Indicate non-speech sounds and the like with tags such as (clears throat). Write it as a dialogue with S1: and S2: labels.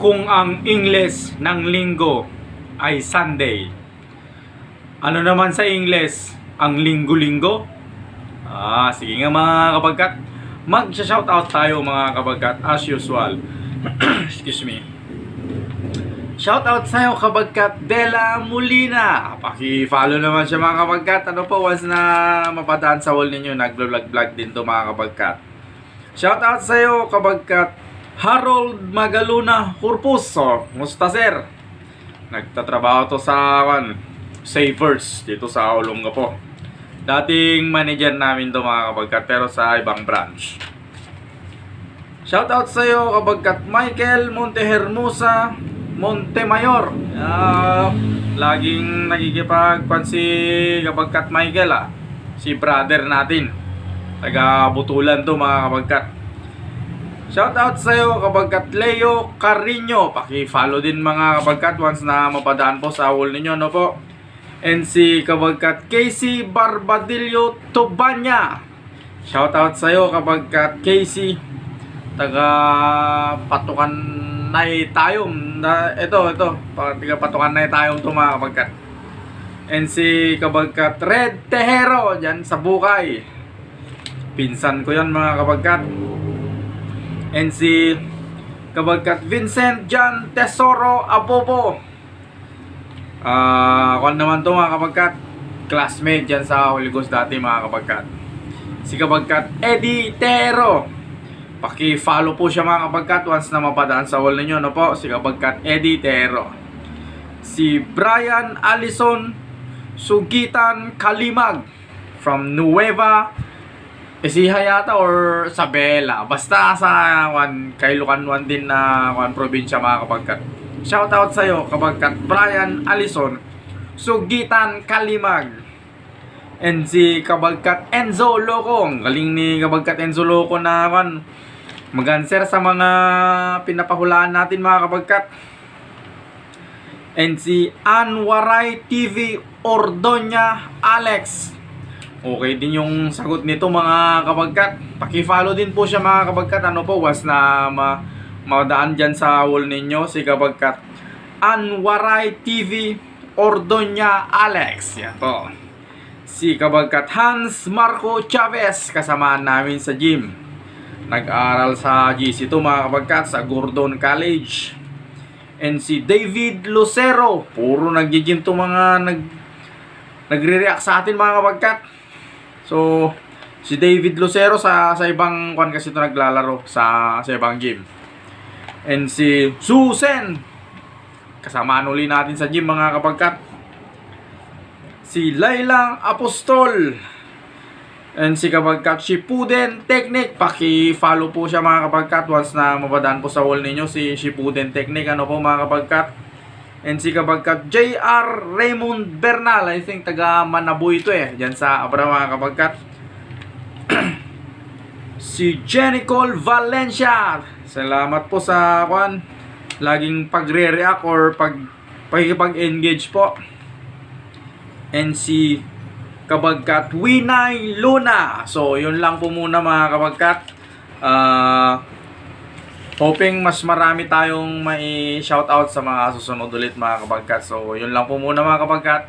S1: kung ang Ingles ng linggo ay Sunday. Ano naman sa Ingles ang linggo-linggo? Ah, sige nga mga kapagkat. Mag-shoutout tayo mga kapagkat as usual. (clears throat) Excuse me. Shoutout sa'yo kabagkat Dela Molina. Paki-follow naman siya mga kabagkat. Ano po, once na mapadaan sa wall ninyo, nag-vlog-vlog din to mga kabagkat. Shoutout sa'yo kabagkat Harold Magaluna Hurpus. So, musta sir? Nagtatrabaho to sa kan, Savers dito sa Olongapo. Dating manager namin to mga kabagkat pero sa ibang branch. Shoutout sa iyo kabagkat Michael Montehermosa Montemayor. Ah, laging nagkikipagpan si kabagkat Michael ah. Si brother natin. Taga Butulan to mga kabagkat. Shoutout sa iyo kabagkat Leo Carino. Paki-follow din mga kabagkat once na mapadaan po sa wall ninyo no po. And si kabagkat Casey Barbadillo Tobanya. Shoutout sa iyo kabagkat Casey taga Patukan Nay Tayom. Na, ito, ito. Taga Patukan Nay Tayom to mga kabagkat. And si kabagkat Red Tejero dyan sa Bukay. Pinsan ko yan mga kabagkat. And si kabagkat Vincent John Tesoro Abobo. Ah, uh, naman to mga kabagkat. Classmate dyan sa Holy Ghost dati mga kabagkat. Si kabagkat Eddie Tero. Paki-follow po siya mga kabagkat once na mapadaan sa wall ninyo. No po, si kabagkat Eddie Tero. Si Brian Allison Sugitan Kalimag from Nueva Ecija yata or Sabela. Basta sa one, kay Lucanwan din na one probinsya mga kabagkat. Shoutout sa iyo kabagkat Brian Allison Sugitan Kalimag. And si kabagkat Enzo Loco. Ang Galing ni kabagkat Enzo Loco na kan mag-answer sa mga pinapahulaan natin mga kabagkat. And si Anwaray TV Ordonya Alex. Okay din yung sagot nito mga kabagkat. Paki-follow din po siya mga kabagkat. Ano po, was na ma madaan dyan sa wall ninyo si kabagkat Anwaray TV Ordonya Alex. Yan po. Si kabagkat Hans Marco Chavez kasamaan namin sa gym. Nag-aral sa GC to mga kabagkat sa Gordon College. And si David Lucero, puro nag-gym mga nag nagre-react sa atin mga kabagkat. So, si David Lucero sa sa ibang kwan kasi ito naglalaro sa sa ibang gym. And si Susan kasamaan uli natin sa gym mga kapagkat. Si Laylang Apostol and si kapagkat Shippuden Technique. Paki-follow po siya mga kapagkat once na mapadaan po sa wall ninyo si Shippuden Technique. Ano po mga kapagkat? And si kapagkat JR Raymond Bernal. I think taga Manabuy ito eh. Diyan sa Abra mga kapagkat. (clears throat) si Jenicol Valencia. Salamat po sa kwan. Laging pagre-react or pag pagkipag-engage po. And si kabagkat Winay Luna. So, yun lang po muna mga kabagkat. Ah... Hoping mas marami tayong mai shoutout sa mga susunod ulit mga kabagkat. So, yun lang po muna mga kabagkat.